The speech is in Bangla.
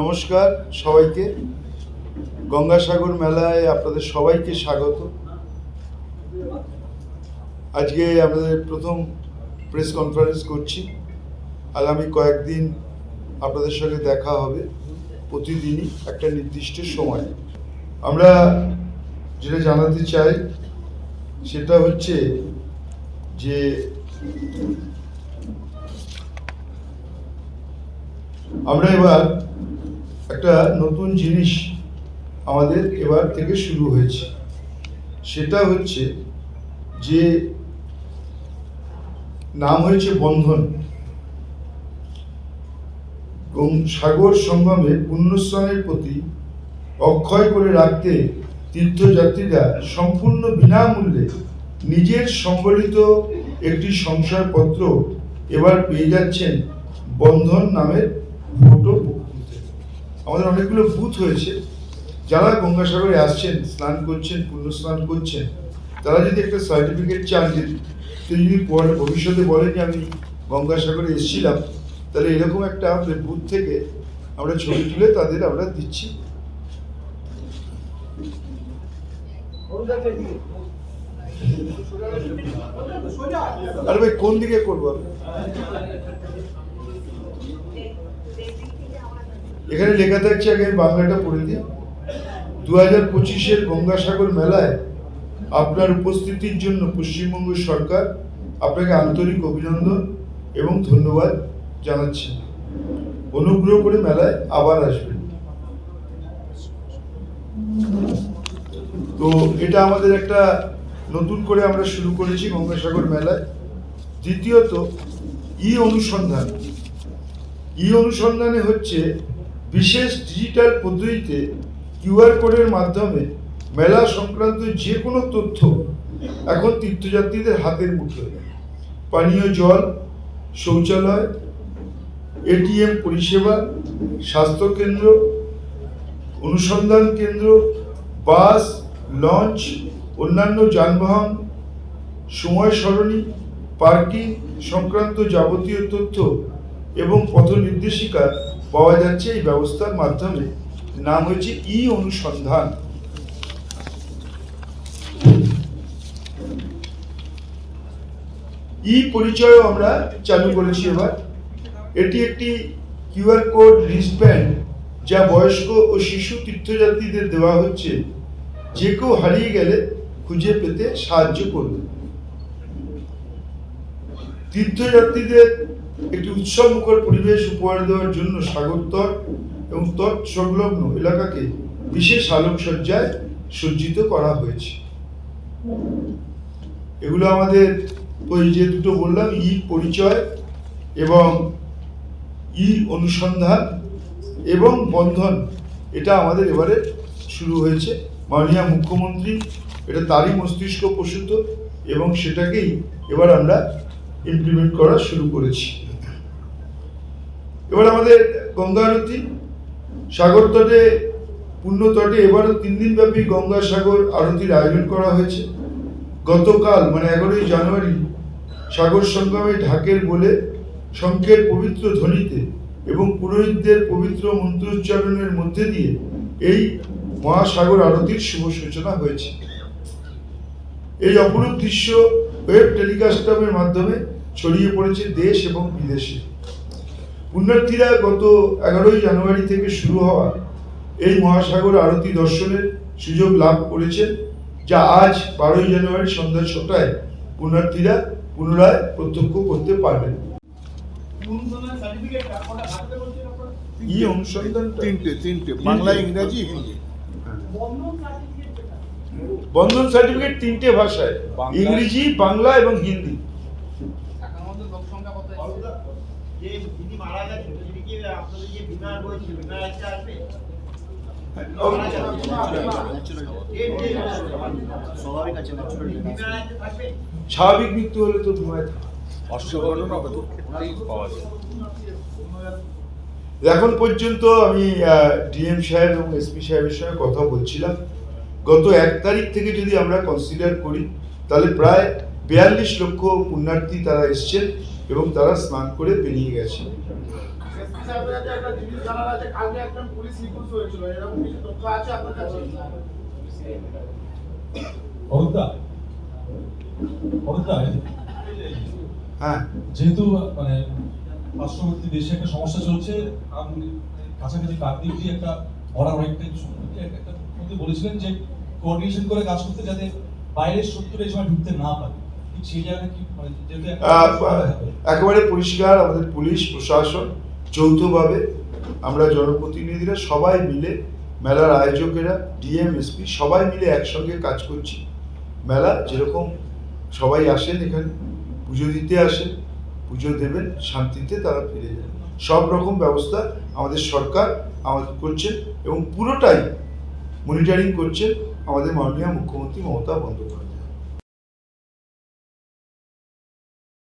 নমস্কার সবাইকে। গঙ্গাসাগর মেলায় আপনাদের সবাইকে স্বাগত। আজকে আমাদের প্রথম প্রেস কনফারেন্স করছি। আগামী কয়েকদিন আপনাদের সঙ্গে দেখা হবে। প্রতিদিনই একটা নির্দিষ্ট সময়। আমরা যেটা জানাতে চাই, সেটা হচ্ছে যে আমরা এবার একটা নতুন জিনিস আমাদের এবার থেকে শুরু হয়েছে সেটা হচ্ছে যে নাম হয়েছে বন্ধন সাগর সঙ্গমে পুণ্যস্নানের প্রতি অক্ষয় করে রাখতে তীর্থযাত্রীরা সম্পূর্ণ বিনামূল্যে নিজের সম্বলিত একটি সংশয়পত্র এবার পেয়ে যাচ্ছেন বন্ধন নামের বুথে। আমাদের অনেকগুলো বুথ হয়েছে যারা গঙ্গাসাগরে আসছেন, স্নান করছেন, পুণ্য স্নান করছেন, তারা যদি একটা সার্টিফিকেট চান যে যদি পরে ভবিষ্যতে বলেন যে, আমি গঙ্গাসাগরে এসেছিলাম তাহলে এরকম একটা বুথ থেকে আমরা ছবি তুলে তাদের আমরা দিচ্ছি আরে ভাই, কোন দিকে করব আমি? এখানে লেখা থাকছে, আগে আমি বাংলাটা পড়ে দিই। দু হাজার পঁচিশের গঙ্গাসাগর মেলায় আপনার উপস্থিতির জন্য পশ্চিমবঙ্গ সরকার আপনাকে আন্তরিক অভিনন্দন এবং ধন্যবাদ জানাচ্ছি। অনুগ্রহ করে মেলায় আবার আসবেন। তো এটা আমাদের একটা নতুন করে আমরা শুরু করেছি গঙ্গাসাগর মেলায়। দ্বিতীয়ত, ই অনুসন্ধান। ই অনুসন্ধানে হচ্ছে বিশেষ ডিজিটাল পদ্ধতিতে কিউআর কোডের মাধ্যমে মেলা সংক্রান্ত যে কোনো তথ্য এখন তীর্থযাত্রীদের হাতের মুঠোয়। পানীয় জল, শৌচালয় এটিএম পরিষেবা, স্বাস্থ্যকেন্দ্র, অনুসন্ধান কেন্দ্র, বাস, লঞ্চ, অন্যান্য যানবাহন, সময় সরণি, পার্কিং সংক্রান্ত যাবতীয় তথ্য এবং পথ নির্দেশিকা পাওয়া যাচ্ছে এই ব্যবস্থার মাধ্যমে। নাম হয়েছে ই অনুসন্ধান। ই পরিচয়ও আমরা চালু করেছি এবার। এটি একটি কিউআর কোড রিস্টব্যান্ড যা বয়স্ক ও শিশু তীর্থযাত্রীদের দেওয়া হচ্ছে। যে কেউ হারিয়ে গেলে খুঁজে পেতে সাহায্য করবে। তীর্থযাত্রীদের একটি উৎসবমুখর পরিবেশ উপহার দেওয়ার জন্য সাগরতট এবং তট সংলগ্ন এলাকাকে বিশেষ আলোকসজ্জায় সজ্জিত করা হয়েছে। এগুলো আমাদের ওই যে দুটো বললাম, ই পরিচয় এবং ই অনুসন্ধান এবং বন্ধন। এটা আমাদের এবারে শুরু হয়েছে। মাননীয় মুখ্যমন্ত্রী, এটা তারই মস্তিষ্ক প্রসূত এবং সেটাকেই এবার আমরা ইমপ্লিমেন্ট করা শুরু করেছি। এবার আমাদের গঙ্গা আরতি সাগর তটে, পূর্ণ তটে এবারও তিন দিন ব্যাপী গঙ্গা সাগর আরতির আয়োজন করা হয়েছে। গতকাল মানে এগারোই জানুয়ারি, সাগর সঙ্গমে ঢাকের বলে শঙ্খের পবিত্র ধ্বনিতে এবং পুরোহিতদের পবিত্র মন্ত্রোচ্চারণের মধ্যে দিয়ে এই মহাসাগর আরতির শুভ সূচনা হয়েছে। এই অপরূপ দৃশ্য ওয়েব টেলিকাস্টামের মাধ্যমে ছড়িয়ে পড়েছে দেশ এবং বিদেশে। পুণ্যার্থীরা গত এগারোই জানুয়ারি থেকে শুরু হওয়া এই মহাসাগর আরতি দর্শনের সুযোগ লাভ করেছেন যা আজ বারোই জানুয়ারি সন্ধ্যা ছটায় পুণ্যার্থীরা পুনরায় প্রত্যক্ষ করতে পারবেন। ই অনুসন্ধান তিনটে তিনটে বাংলা ইংরাজি হিন্দি। বন্ধন সার্টিফিকেট তিনটে ভাষায় ইংরেজি বাংলা এবং হিন্দি। যে যিনি মারা গেছেন তিনি কি আপনাদের যে বিমার রয়েছে বিমার আছে? আসবে মারা যাবে। এর যে- স্বাভাবিক মৃত্যু হলে তো যায়। এখন পর্যন্ত আমি ডিএম সাহেব এবং এসপি সাহেবের সঙ্গে কথা বলছিলাম। গত এক তারিখ থেকে যদি আমরা কনসিডার করি তাহলে প্রায় বিয়াল্লিশ লক্ষ পুণ্যার্থী তারা এসছেন। এবং তারা স্নান করে বেরিয়ে গেছে। হ্যাঁ। যেহেতু মানে পার্শ্ববর্তী দেশে একটা সমস্যা চলছে আপনি কাছাকাছি কাকদ্বীপ দিয়ে একটা বর্ডার অনেকটা সম্পর্কে একটা বলেছিলেন যে কোঅর্ডিনেশন করে কাজ করতে যাতে বাইরের শত্রুরা এই সময় ঢুকতে না পারে। একেবারে পরিষ্কার আমাদের পুলিশ প্রশাসন যৌথভাবে আমরা জনপ্রতিনিধিরা সবাই মিলে মেলার আয়োজকেরা ডিএমএসপি সবাই মিলে একসঙ্গে কাজ করছি। মেলা যেরকম সবাই আসেন এখানে পুজো দিতে আসেন পুজো দেবেন শান্তিতে তারা ফিরে যান। সব রকম ব্যবস্থা আমাদের সরকার আমাদের করছেন এবং পুরোটাই মনিটরিং করছেন আমাদের মাননীয় মুখ্যমন্ত্রী মমতা বন্দ্যোপাধ্যায়।